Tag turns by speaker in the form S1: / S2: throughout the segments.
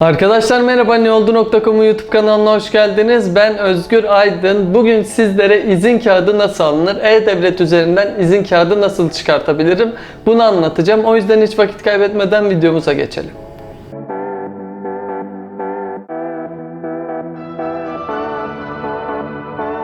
S1: Arkadaşlar merhaba neoldu.com'un YouTube kanalına hoş geldiniz. Ben Özgür Aydın. Bugün sizlere izin kağıdı nasıl alınır? E-Devlet üzerinden izin kağıdı nasıl çıkartabilirim? Bunu anlatacağım. O yüzden hiç vakit kaybetmeden videomuza geçelim.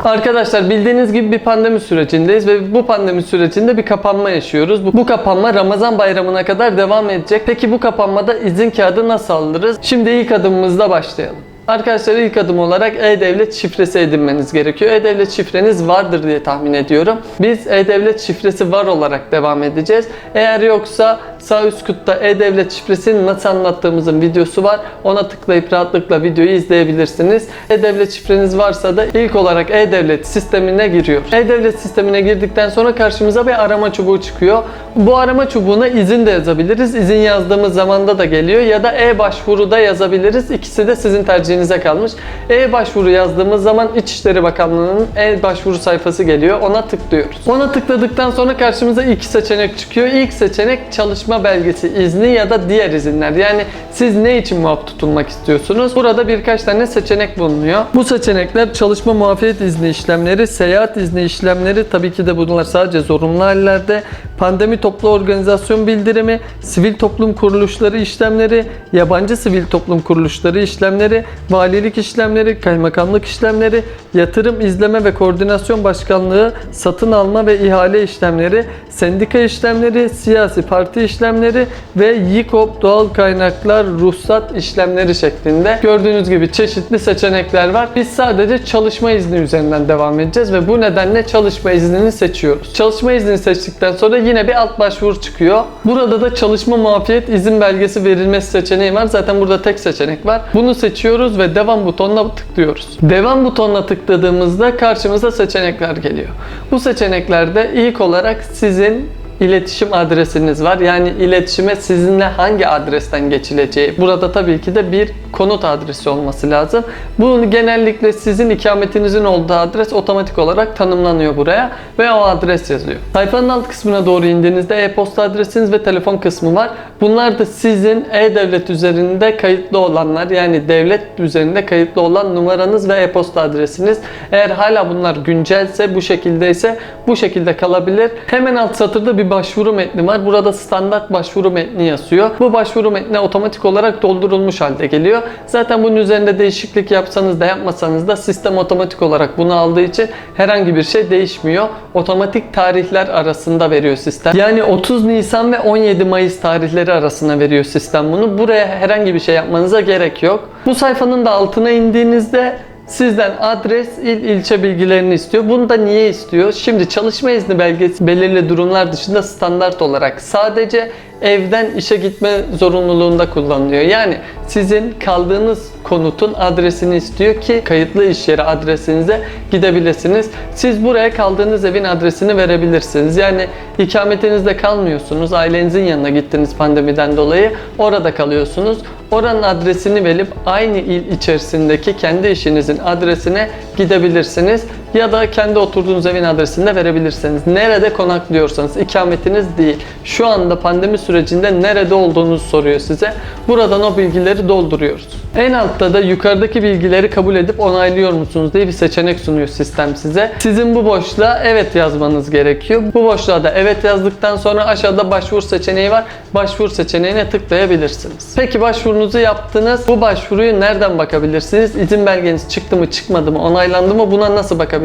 S1: Arkadaşlar bildiğiniz gibi bir pandemi sürecindeyiz ve bu pandemi sürecinde bir kapanma yaşıyoruz. Bu, bu kapanma Ramazan bayramına kadar devam edecek. Peki bu kapanmada izin kağıdı nasıl alırız? Şimdi ilk adımımızla başlayalım. Arkadaşlar ilk adım olarak E-Devlet şifresi edinmeniz gerekiyor. E-Devlet şifreniz vardır diye tahmin ediyorum. Biz E-Devlet şifresi var olarak devam edeceğiz. Eğer yoksa sağ üst kutta E-Devlet şifresini nasıl anlattığımızın videosu var. Ona tıklayıp rahatlıkla videoyu izleyebilirsiniz. E-Devlet şifreniz varsa da ilk olarak E-Devlet sistemine giriyor. E-Devlet sistemine girdikten sonra karşımıza bir arama çubuğu çıkıyor. Bu arama çubuğuna izin de yazabiliriz. İzin yazdığımız zamanda da geliyor ya da e-başvuruda yazabiliriz. İkisi de sizin tercihinize kalmış. E-başvuru yazdığımız zaman İçişleri Bakanlığı'nın e-başvuru sayfası geliyor. Ona tıklıyoruz. Ona tıkladıktan sonra karşımıza iki seçenek çıkıyor. İlk seçenek çalışma belgesi izni ya da diğer izinler. Yani siz ne için muaf tutulmak istiyorsunuz? Burada birkaç tane seçenek bulunuyor. Bu seçenekler çalışma muafiyet izni işlemleri, seyahat izni işlemleri tabii ki de bunlar sadece zorunlu hallerde, pandemi toplu organizasyon bildirimi, sivil toplum kuruluşları işlemleri, yabancı sivil toplum kuruluşları işlemleri, valilik işlemleri, kaymakamlık işlemleri, yatırım izleme ve koordinasyon başkanlığı, satın alma ve ihale işlemleri, sendika işlemleri, siyasi parti işlemleri ve YİKOP doğal kaynaklar ruhsat işlemleri şeklinde gördüğünüz gibi çeşitli seçenekler var. Biz sadece çalışma izni üzerinden devam edeceğiz ve bu nedenle çalışma iznini seçiyoruz. Çalışma iznini seçtikten sonra yine bir alt başvuru çıkıyor. Burada da çalışma muafiyet izin belgesi verilmesi seçeneği var. Zaten burada tek seçenek var. Bunu seçiyoruz ve devam butonuna tıklıyoruz. Devam butonuna tıkladığımızda karşımıza seçenekler geliyor. Bu seçeneklerde ilk olarak sizin iletişim adresiniz var. Yani iletişime sizinle hangi adresten geçileceği. Burada tabii ki de bir konut adresi olması lazım. Bu genellikle sizin ikametinizin olduğu adres otomatik olarak tanımlanıyor buraya ve o adres yazıyor. Sayfanın alt kısmına doğru indiğinizde e-posta adresiniz ve telefon kısmı var. Bunlar da sizin e-devlet üzerinde kayıtlı olanlar yani devlet üzerinde kayıtlı olan numaranız ve e-posta adresiniz. Eğer hala bunlar güncelse bu şekildeyse bu şekilde kalabilir. Hemen alt satırda bir başvuru metni var. Burada standart başvuru metni yazıyor. Bu başvuru metni otomatik olarak doldurulmuş halde geliyor. Zaten bunun üzerinde değişiklik yapsanız da yapmasanız da sistem otomatik olarak bunu aldığı için herhangi bir şey değişmiyor. Otomatik tarihler arasında veriyor sistem. Yani 30 Nisan ve 17 Mayıs tarihleri arasında veriyor sistem bunu. Buraya herhangi bir şey yapmanıza gerek yok. Bu sayfanın da altına indiğinizde Sizden adres, il, ilçe bilgilerini istiyor. Bunu da niye istiyor? Şimdi çalışma izni belgesi belirli durumlar dışında standart olarak sadece evden işe gitme zorunluluğunda kullanılıyor. Yani sizin kaldığınız konutun adresini istiyor ki kayıtlı iş yeri adresinize gidebilirsiniz. Siz buraya kaldığınız evin adresini verebilirsiniz. Yani ikametinizde kalmıyorsunuz. Ailenizin yanına gittiniz pandemiden dolayı. Orada kalıyorsunuz. Oranın adresini verip aynı il içerisindeki kendi işinizin adresine gidebilirsiniz. Ya da kendi oturduğunuz evin adresini de verebilirsiniz. Nerede konaklıyorsanız ikametiniz değil. Şu anda pandemi sürecinde nerede olduğunuzu soruyor size. Buradan o bilgileri dolduruyoruz. En altta da yukarıdaki bilgileri kabul edip onaylıyor musunuz diye bir seçenek sunuyor sistem size. Sizin bu boşluğa evet yazmanız gerekiyor. Bu boşluğa da evet yazdıktan sonra aşağıda başvur seçeneği var. Başvur seçeneğine tıklayabilirsiniz. Peki başvurunuzu yaptınız. Bu başvuruyu nereden bakabilirsiniz? İzin belgeniz çıktı mı çıkmadı mı onaylandı mı buna nasıl bakabilirsiniz?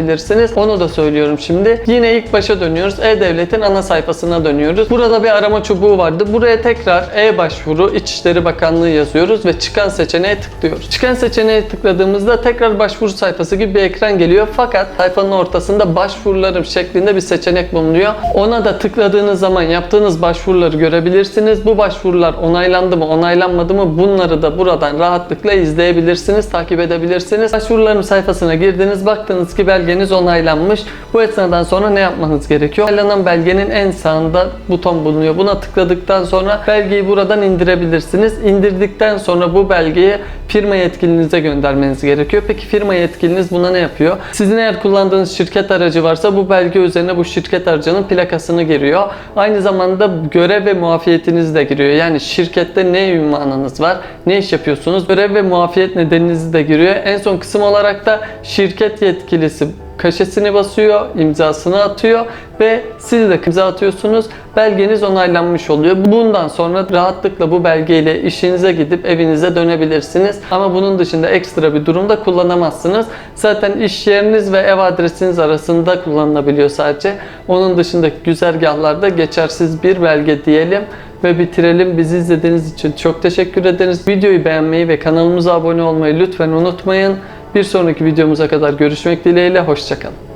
S1: Onu da söylüyorum şimdi. Yine ilk başa dönüyoruz. E-Devlet'in ana sayfasına dönüyoruz. Burada bir arama çubuğu vardı. Buraya tekrar e-başvuru İçişleri Bakanlığı yazıyoruz ve çıkan seçeneğe tıklıyoruz. Çıkan seçeneğe tıkladığımızda tekrar başvuru sayfası gibi bir ekran geliyor. Fakat sayfanın ortasında başvurularım şeklinde bir seçenek bulunuyor. Ona da tıkladığınız zaman yaptığınız başvuruları görebilirsiniz. Bu başvurular onaylandı mı, onaylanmadı mı bunları da buradan rahatlıkla izleyebilirsiniz, takip edebilirsiniz. Başvurularım sayfasına girdiniz, baktınız ki belge belgeniz onaylanmış. Bu esnadan sonra ne yapmanız gerekiyor? Onaylanan belgenin en sağında buton bulunuyor. Buna tıkladıktan sonra belgeyi buradan indirebilirsiniz. İndirdikten sonra bu belgeyi firma yetkilinize göndermeniz gerekiyor. Peki firma yetkiliniz buna ne yapıyor? Sizin eğer kullandığınız şirket aracı varsa bu belge üzerine bu şirket aracının plakasını giriyor. Aynı zamanda görev ve muafiyetiniz de giriyor. Yani şirkette ne ünvanınız var, ne iş yapıyorsunuz, görev ve muafiyet nedeninizi de giriyor. En son kısım olarak da şirket yetkilisi kaşesini basıyor, imzasını atıyor ve siz de imza atıyorsunuz. Belgeniz onaylanmış oluyor. Bundan sonra rahatlıkla bu belgeyle işinize gidip evinize dönebilirsiniz. Ama bunun dışında ekstra bir durumda kullanamazsınız. Zaten iş yeriniz ve ev adresiniz arasında kullanılabiliyor sadece. Onun dışındaki güzergahlarda geçersiz bir belge diyelim ve bitirelim. Bizi izlediğiniz için çok teşekkür ederiz. Videoyu beğenmeyi ve kanalımıza abone olmayı lütfen unutmayın. Bir sonraki videomuza kadar görüşmek dileğiyle. Hoşçakalın.